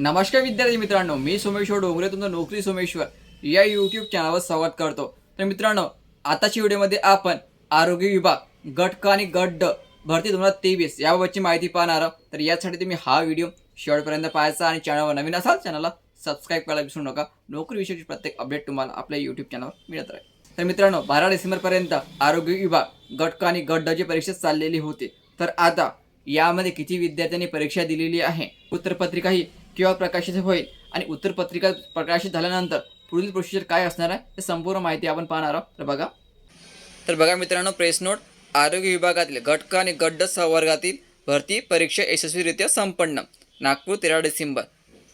नमस्कार विद्यार्थी मित्रांनो मी सोमेश्वर डोंगरे तुमचं नोकरी सोमेश्वर या यूट्यूब चॅनलवर संवाद करतो. तर मित्रांनो आताच्या व्हिडिओमध्ये आपण आरोग्य विभाग गट क आणि गट ड भरती दोन हजार तेवीस याबाबतची माहिती पाहणार आहोत. तर यासाठी तुम्ही हा व्हिडिओ शेवटपर्यंत पाहायचा आणि चॅनलवर नवीन असाल चॅनलला सबस्क्राईब करायला विसरू नका. नोकरीविषयीची प्रत्येक अपडेट तुम्हाला आपल्या यूट्यूब चॅनलवर मिळत राहील. तर मित्रांनो बारा डिसेंबरपर्यंत आरोग्य विभाग गट क आणि गट ड परीक्षा चाललेली होती. तर आता यामध्ये किती विद्यार्थ्यांनी परीक्षा दिलेली आहे? उत्तरपत्रिका ही केव्हा प्रकाशित होईल. आणि उत्तरपत्रिका प्रकाशित झाल्यानंतर पुढील प्रोसिजर काय असणार आहे हे संपूर्ण माहिती आपण पाहणार आहोत. तर बघा. तर बघा मित्रांनो प्रेस नोट आरोग्य विभागातील घटक आणि गड्ड संवर्गातील भरती परीक्षा यशस्वीरित्या संपन्न. नागपूर तेरा डिसेंबर.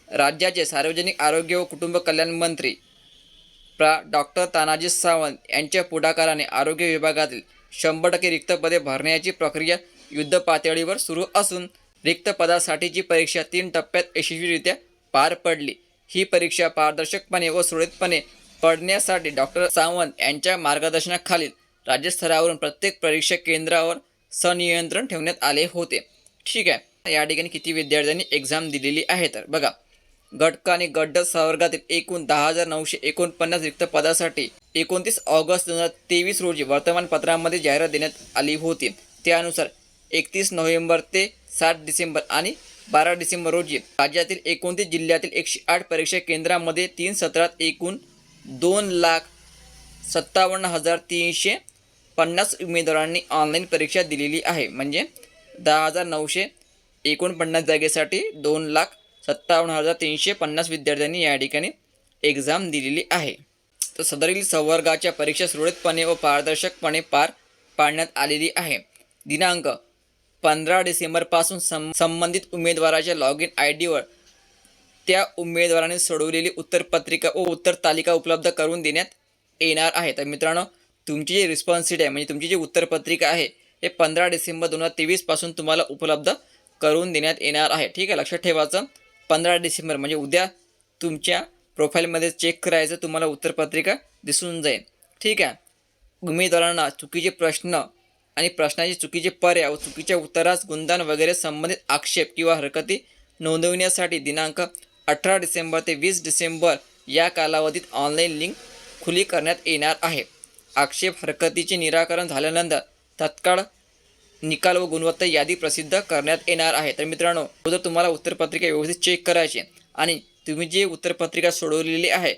राज्याचे सार्वजनिक आरोग्य व कुटुंब कल्याण मंत्री प्रा. डॉक्टर तानाजी सावंत यांच्या पुढाकाराने आरोग्य विभागातील शंभर टक्के रिक्त पदे भरण्याची प्रक्रिया युद्ध पातळीवर सुरू असून रिक्त पदासाठीची परीक्षा तीन टप्प्यात यशस्वीरित्या पार पडली ही परीक्षा पारदर्शकपणे व सुरळीतपणे पडण्यासाठी डॉक्टर सावंत यांच्या मार्गदर्शनाखालील राज्यस्तरावरून प्रत्येक परीक्षा केंद्रावर सनियंत्रण ठेवण्यात आले होते. ठीक आहे. या ठिकाणी किती विद्यार्थ्यांनी एक्झाम दिलेली आहे तर बघा. गटक आणि गड्ड संवर्गातील एकूण दहा हजार नऊशे एकोणपन्नास रिक्त पदासाठी एकोणतीस ऑगस्ट दोन हजार तेवीस रोजी वर्तमानपत्रामध्ये जाहिरात देण्यात आली होती. त्यानुसार एकतीस नोव्हेंबर ते सात डिसेंबर आणि बारा डिसेंबर रोजी राज्यातील एकोणतीस जिल्ह्यातील एकशे आठ परीक्षा केंद्रामध्ये तीन सत्रात एकूण दोन लाख सत्तावन्न हजार तीनशे पन्नास उमेदवारांनी ऑनलाईन परीक्षा दिलेली आहे. म्हणजे दहा हजार नऊशे एकोणपन्नास जागेसाठी दोन लाख सत्तावन्न हजार तीनशे पन्नास विद्यार्थ्यांनी या ठिकाणी एक्झाम दिलेली आहे. तर सदरील संवर्गाच्या परीक्षा सुरळीतपणे व पारदर्शकपणे पार पाडण्यात आलेली आहे. दिनांक पंधरा डिसेंबरपासून सं संबंधित उमेदवाराच्या लॉग इन आय डीवर त्या उमेदवाराने सोडवलेली उत्तरपत्रिका व उत्तर तालिका उपलब्ध करून देण्यात येणार आहे. तर मित्रांनो तुमची जी रिस्पॉन्सिटी आहे म्हणजे तुमची जी उत्तरपत्रिका आहे हे पंधरा डिसेंबर दोन हजार तेवीसपासून तुम्हाला उपलब्ध करून देण्यात येणार आहे. ठीक आहे लक्षात ठेवायचं. पंधरा डिसेंबर म्हणजे उद्या तुमच्या प्रोफाईलमध्ये चेक करायचं तुम्हाला उत्तरपत्रिका दिसून जाईल. ठीक आहे. उमेदवारांना चुकीचे प्रश्न आणि प्रश्नाचे चुकीचे पर्याय व चुकीच्या उत्तरास गुणदान वगैरे संबंधित आक्षेप किंवा हरकती नोंदविण्यासाठी दिनांक अठरा डिसेंबर ते वीस डिसेंबर या कालावधीत ऑनलाईन लिंक खुली करण्यात येणार आहे. आक्षेप हरकतीचे निराकरण झाल्यानंतर तत्काळ निकाल व गुणवत्ता यादी प्रसिद्ध करण्यात येणार आहे. तर मित्रांनो जर तुम्हाला उत्तरपत्रिका व्यवस्थित चेक करायची आणि तुम्ही जी उत्तरपत्रिका सोडवलेली आहे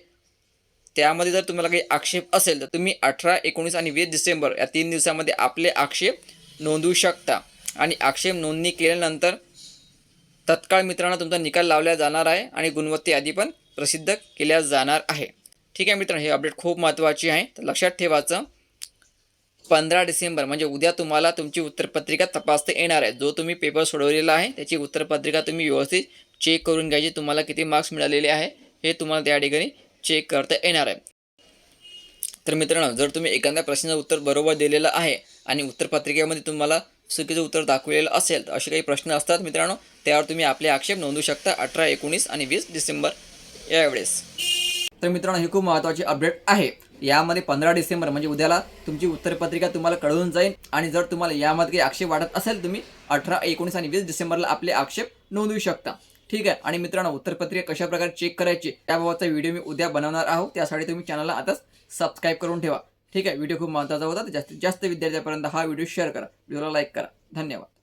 त्यामध्ये जर तुम्हाला काही आक्षेप असेल तर तुम्ही अठरा एकोणीस आणि वीस डिसेंबर या तीन दिवसामध्ये आपले आक्षेप नोंदवू शकता. आणि आक्षेप नोंदणी केल्यानंतर तत्काळ मित्रांनो तुमचा निकाल लावला जाणार आहे आणि गुणवत्ते यादी पण प्रसिद्ध केल्या जाणार आहे. ठीक आहे मित्रांनो हे अपडेट खूप महत्त्वाची आहे. तर लक्षात ठेवायचं पंधरा डिसेंबर म्हणजे उद्या तुम्हाला तुमची उत्तरपत्रिका तपासता येणार आहे. जो तुम्ही पेपर सोडवलेला आहे त्याची उत्तरपत्रिका तुम्ही व्यवस्थित चेक करून घ्यायची तुम्हाला किती मार्क्स मिळालेले आहे हे तुम्हाला त्या ठिकाणी चेक करता येणार आहे. तर मित्रांनो जर तुम्ही एखाद्या प्रश्नाचं उत्तर बरोबर दिलेलं आहे आणि उत्तरपत्रिकेमध्ये तुम्हाला चुकीचं उत्तर दाखवलेलं असेल तर असे काही प्रश्न असतात मित्रांनो त्यावर तुम्ही आपले आक्षेप नोंदवू शकता अठरा एकोणीस आणि वीस डिसेंबर यावेळेस. तर मित्रांनो ही खूप महत्त्वाची अपडेट आहे. यामध्ये पंधरा डिसेंबर म्हणजे उद्याला तुमची उत्तरपत्रिका तुम्हाला कळून जाईल आणि जर तुम्हाला यामध्ये काही आक्षेप वाटत असेल तुम्ही अठरा एकोणीस आणि वीस डिसेंबरला आपले आक्षेप नोंदवू शकता. ठीक आहे. आणि मित्रांनो उत्तरपत्रिका कशा प्रकारे चेक करायची त्याबाबतचा व्हिडिओ मी उद्या बनवणार आहोत. त्यासाठी तुम्ही चॅनलला आताच सबस्क्राईब करून ठेवा. ठीक आहे. व्हिडिओ खूप महत्त्वाचा होता. तर जास्तीत जास्त विद्यार्थ्यांपर्यंत हा व्हिडिओ शेअर करा. व्हिडिओला लाईक करा. धन्यवाद.